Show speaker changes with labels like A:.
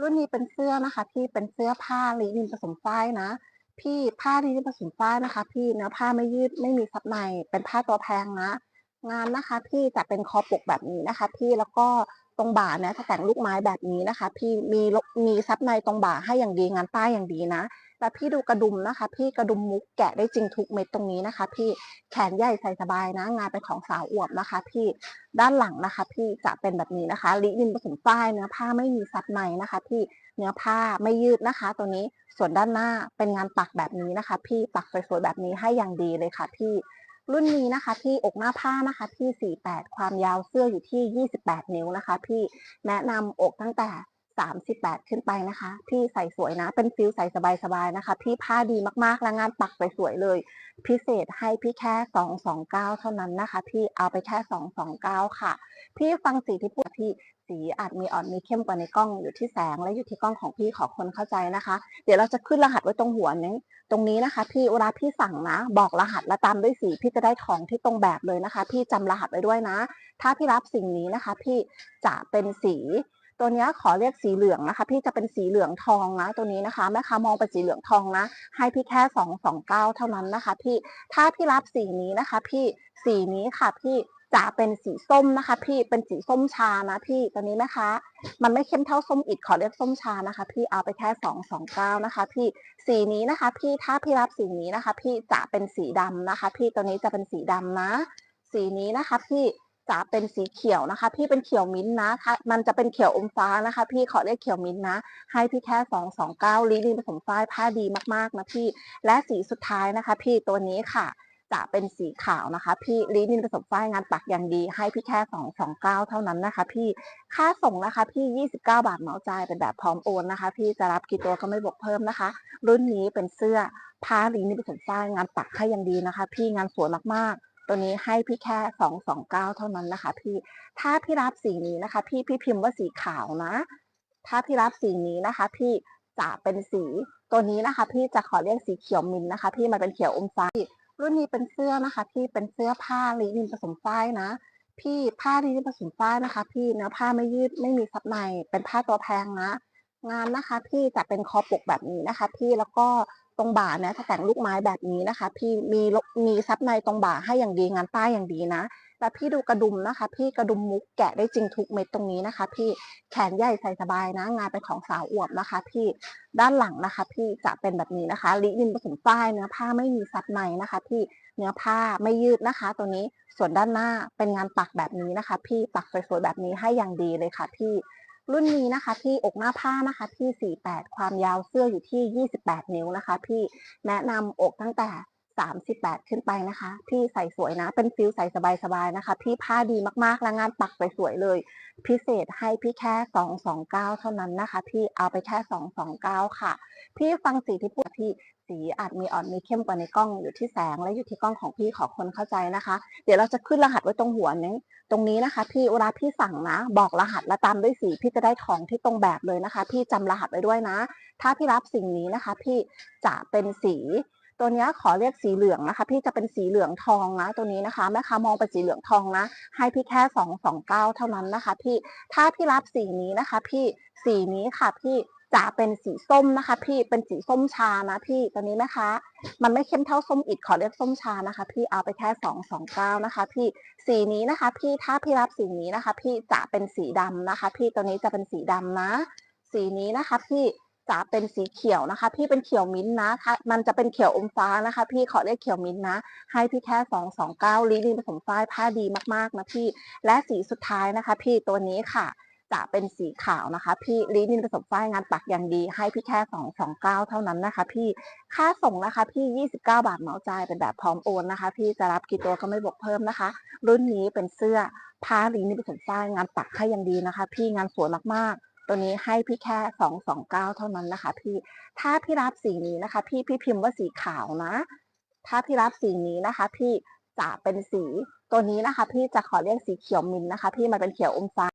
A: รุ่นนี้เป็นเสื้อนะคะ พี่เป็นเสื้อผ้าลินินผสมฝ้ายนะ พี่ผ้าลินินผสมฝ้ายนะคะ พี่เนื้อผ้าไม่ยืดไม่มีซับในเป็นผ้าตัวแพงนะ งานนะคะ พี่จะเป็นคอปกแบบนี้นะคะ พี่แล้วก็ตรงบ่าเนี่ยจะแต่งลูกไม้แบบนี้นะคะ พี่มีมีซับในตรงบ่าให้อย่างดีงานใต้อย่างดีนะ แล้วพี่ดูกระดุมนะคะ พี่กระดุมมุกแกะได้จริงทุกเม็ดตรงนี้นะคะ พี่แขนใหญ่ใส่สบายนะ งานเป็นของสาวอวบนะคะ พี่ด้านหลังนะคะ พี่จะเป็นแบบนี้นะคะลินินผสมฝ้ายเนื้อผ้าไม่มีซับในนะคะ พี่เนื้อผ้าไม่ยืดนะคะ ตัวนี้ส่วนด้านหน้าเป็นงานปักแบบนี้นะคะ พี่ปักสวยๆแบบนี้ให้อย่างดีเลยค่ะ พี่รุ่นนี้นะคะที่อกหน้าผ้านะคะที่ 48 ความยาวเสื้ออยู่ที่ 28 นิ้วนะคะ พี่แนะนำอกตั้งแต่ 38 ขึ้นไปนะคะ พี่ใส่สวยนะ เป็นฟิลใส่สบายๆนะคะ พี่ผ้าดีมากๆ และงานปักสวยๆเลย พิเศษให้พี่แค่ 229 เท่านั้นนะคะ พี่เอาไปแค่ 229 ค่ะ พี่ฟังสีที่พูดพี่สีอาจมีอ่อนมีเข้มกว่าในกล้องอยู่ที่แสงและอยู่ที่กล้องของพี่ขอคนเข้าใจนะคะ เดี๋ยวเราจะขึ้นรหัสไว้ตรงหัวนี้ตรงนี้นะคะ พี่เวลาพี่สั่งนะ บอกรหัสและตามด้วยสีพี่จะได้ของที่ตรงแบบเลยนะคะ พี่จำรหัสไว้ด้วยนะ ถ้าพี่รับสิ่งนี้นะคะ พี่จะเป็นสี ตัวนี้ขอเรียกสีเหลืองนะคะ พี่จะเป็นสีเหลืองทองนะตัวนี้นะคะแม่ค้ามองเป็นสีเหลืองทองนะ ให้พี่แค่สองสองเก้าเท่านั้นนะคะ พี่ถ้าพี่รับสีนี้นะคะ พี่สีนี้ค่ะพี่จะเป็นสีส้มนะคะ พี่เป็นสีส้มชานะพี่ตัวนี้นะคะ มันไม่เข้มเท่าส้มอิดขอเรียกส้มชานะคะ พี่เอาไปแค่สองสองเก้านะคะ พี่สีนี้นะคะ พี่ถ้าพี่รับสีนี้นะคะ พี่จะเป็นสีดำนะคะ พี่ตัวนี้จะเป็นสีดำนะ สีนี้นะคะ พี่ จะเป็นสีเขียวนะคะ พี่เป็นเขียวมิ้นท์นะคะมันจะเป็นเขียวอมฟ้านะคะ พี่ขอเรียกเขียวมิ้นท์นะ ให้พี่แค่สองสองเก้าลินินผสมฝ้ายผ้าดีมากๆนะพี่ และสีสุดท้ายนะคะ พี่ตัวนี้ค่ะจะเป็นสีขาวนะคะ พี่ลินินผสมฝ้ายงานปักอย่างดี ให้พี่แค่สองสองเก้าเท่านั้นนะคะ พี่ค่าส่งนะคะ พี่ยี่สิบเก้าบาทเหมาจ่ายเป็นแบบพร้อมโอนนะคะ พี่จะรับกี่ตัวก็ไม่บวกเพิ่มนะคะ รุ่นนี้เป็นเสื้อผ้าลินินผสมฝ้ายงานปักให้อย่างดีนะคะ พี่งานสวยมากๆ ตัวนี้ให้พี่แค่สองสองเก้าเท่านั้นนะคะ พี่ถ้าพี่รับสีนี้นะคะ พี่พี่พิมพ์ว่าสีขาวนะ ถ้าพี่รับสีนี้นะคะ พี่จะเป็นสีตัวนี้นะคะ พี่จะขอเรียกสีเขียวมินนะคะ พี่มันเป็นเขียวอมฟ้ารุ่นนี้เป็นเสื้อนะคะ พี่เป็นเสื้อผ้าลินินผสมฝ้ายนะ พี่ผ้าลินินผสมฝ้ายนะคะ พี่เนื้อผ้าไม่ยืดไม่มีซับในเป็นผ้าตัวแพงนะ งานนะคะ พี่จะเป็นคอปกแบบนี้นะคะ พี่แล้วก็ ตรงบ่าเนี่ยจะแต่งลูกไม้แบบนี้นะคะ พี่มีมีซับในตรงบ่าให้อย่างดีงานใต้อย่างดีนะแล้วพี่ดูกระดุมนะคะ พี่กระดุมมุกแกะได้จริงทุกเม็ดตรงนี้นะคะ พี่แขนใหญ่ใส่สบายนะ งานเป็นของสาวอวบนะคะ พี่ด้านหลังนะคะ พี่จะเป็นแบบนี้นะคะลินินผสมฝ้ายเนื้อผ้าไม่มีซับในนะคะ พี่เนื้อผ้าไม่ยืดนะคะ ตัวนี้ส่วนด้านหน้าเป็นงานปักแบบนี้นะคะ พี่ปักสวยๆแบบนี้ให้อย่างดีเลยค่ะ พี่ รุ่นนี้นะคะที่อกหน้าผ้านะคะที่ 48 ความยาวเสื้ออยู่ที่ 28 นิ้วนะคะ พี่แนะนำอกตั้งแต่ 38 ขึ้นไปนะคะ พี่ใส่สวยนะ เป็นฟิลใส่สบายๆนะคะ พี่ผ้าดีมากๆ และงานปักสวยๆเลย พิเศษให้พี่แค่ 229 เท่านั้นนะคะ พี่เอาไปแค่ 229 ค่ะ พี่ฟังสีที่พูดพี่ สีอาจมีอ่อนมีเข้มกว่าในกล้องอยู่ที่แสงและอยู่ที่กล้องของพี่ขอคนเข้าใจนะคะ เดี๋ยวเราจะขึ้นรหัสไว้ตรงหัวนี้ตรงนี้นะคะ พี่เวลาพี่สั่งนะ บอกรหัสและตามด้วยสีพี่จะได้ของที่ตรงแบบเลยนะคะ พี่จำรหัสไว้ด้วยนะ ถ้าพี่รับสิ่งนี้นะคะ พี่จะเป็นสีตัวนี้ขอเรียกสีเหลืองนะคะ พี่จะเป็นสีเหลืองทองนะ ตัวนี้นะคะแม่ค้ามองเป็นสีเหลืองทองนะ ให้พี่แค่สองสองเก้าเท่านั้นนะคะ พี่ถ้าพี่รับสีนี้นะคะ พี่สีนี้ค่ะพี่ จะเป็นสีส้มนะคะ พี่เป็นสีส้มชานะพี่ตัวนี้นะคะ มันไม่เข้มเท่าส้มอิดขอเรียกส้มชานะคะ พี่เอาไปแค่สองสองเก้านะคะ พี่สีนี้นะคะ พี่ถ้าพี่รับสีนี้นะคะ พี่จะเป็นสีดำนะคะ พี่ตัวนี้จะเป็นสีดำนะ สีนี้นะคะ พี่จะเป็นสีเขียวนะคะ พี่เป็นเขียวมิ้นท์นะคะมันจะเป็นเขียวอมฟ้านะคะ พี่ขอเรียกเขียวมิ้นท์นะ ให้พี่แค่สองสองเก้าลินินผสมฝ้ายผ้าดีมากๆนะพี่ และสีสุดท้ายนะคะ พี่ตัวนี้ค่ะ จะเป็นสีขาวนะคะ พี่ลินินผสมฝ้ายงานปักอย่างดี ให้พี่แค่สองสองเก้าเท่านั้นนะคะ พี่ค่าส่งนะคะ พี่ยี่สิบเก้าบาทเหมาจ่ายเป็นแบบพร้อมโอนนะคะ พี่จะรับกี่ตัวก็ไม่บวกเพิ่มนะคะ รุ่นนี้เป็นเสื้อผ้าลินินผสมฝ้ายงานปักให้อย่างดีนะคะ พี่งานสวยมากๆ ตัวนี้ให้พี่แค่สองสองเก้าเท่านั้นนะคะ พี่ถ้าพี่รับสีนี้นะคะ พี่พี่พิมพ์ว่าสีขาวนะ ถ้าพี่รับสีนี้นะคะ พี่จะเป็นสีตัวนี้นะคะ พี่จะขอเรียกสีเขียวมินนะคะ พี่มันเป็นเขียวอมฟ้า